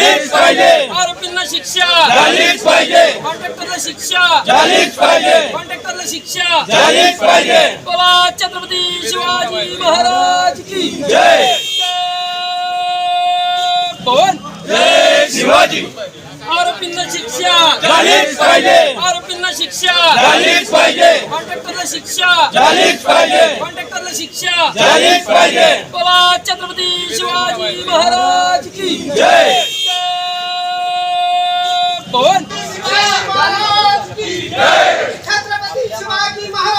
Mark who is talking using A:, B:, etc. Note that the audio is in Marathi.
A: पाहिजे.
B: आरोपींना शिक्षा.
A: झालीच पाहिजे.
B: कॉन्ट्रॅक्टरला शिक्षा.
A: झालीच पाहिजे.
B: कॉन्ट्रॅक्टरला शिक्षा.
A: झालीच पाहिजे.
B: बोला छत्रपती शिवाजी महाराज की
A: जय.
B: पवन.
A: जय शिवाजी.
B: आरोपींना शिक्षा.
A: झालीच पाहिजे.
B: आरोपींना शिक्षा.
A: झालीच पाहिजे.
B: कॉन्ट्रॅक्टरला शिक्षा.
A: झालीच पाहिजे.
B: कॉन्ट्रॅक्टरला शिक्षा.
A: झालीच पाहिजे.
B: बोला छत्रपती शिवाजी महाराज कोण
A: छत्रपती शिवाजी महाराज.